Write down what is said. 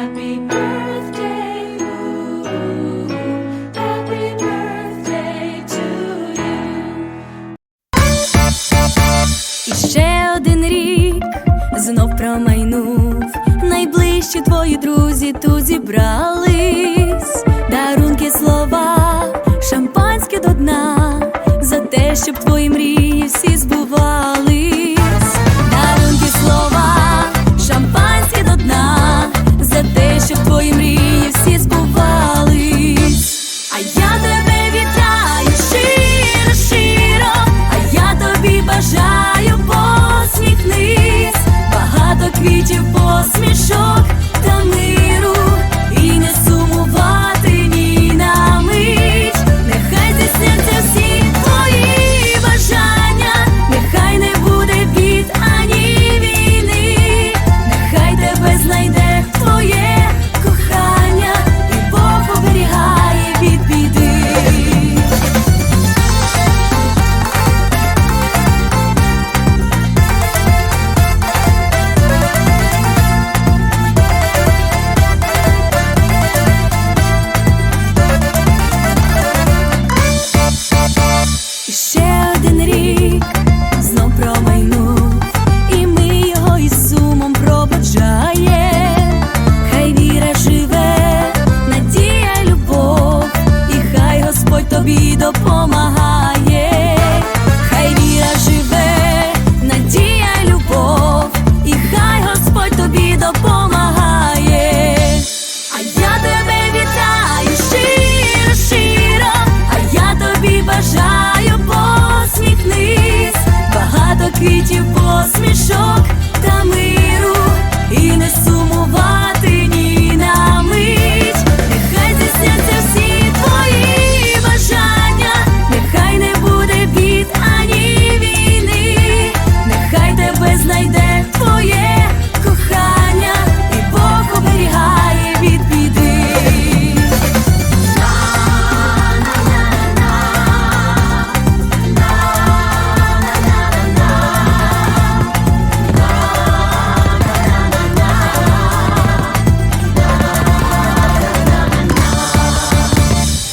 І ще один рік знов промайнув, найближчі твої друзі тут зібрались, дарунки слова, шампанське до дна. За те, щоб твої. квітів посмішок. помагає.